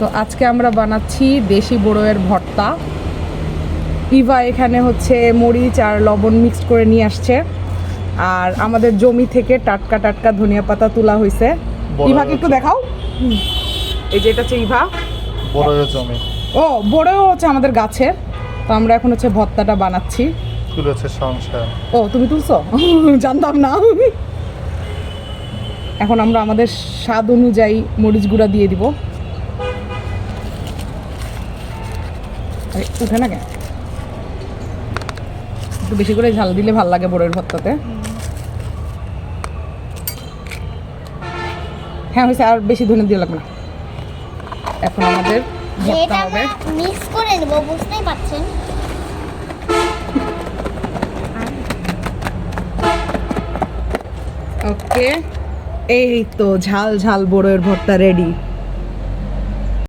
তো আজকে আমরা বানাচ্ছি দেশি বড়োয়ের ভর্তা। ইভা এখানে হচ্ছে মরিচ আর লবণ মিক্সড করে নিয়ে আসছে। আর আমাদের জমি থেকে টাটকা টাটকা ধনিয়া পাতা তোলা হয়েছে ইভাকে একটু দেখাও। এই যে এটা হচ্ছে ইভা। বড় জমি। ও বড়ও হচ্ছে আমাদের গাছের। তো আমরা এখন হচ্ছে ভর্তাটা বানাচ্ছি। তুলেছে সংসার। ও তুমি তুলছো? জানতাম না। এখন আমরা আমাদের স্বাদ অনুযায়ী মরিচ গুঁড়া দিয়ে দিব। আরে, উঠে না কেন? একটু বেশি করে ঝাল দিলে ভালো লাগে বড়ের ভর্তাতে হ্যাঁ হয়েছে আর বেশি ধনে দিয়ে লাগবে না। এখন আমাদের ভর্তা হবে। মিক্স করে দেব বুঝতেই পারছেন? ওকে এই তো ঝাল ঝাল বড়ের ভর্তা রেডি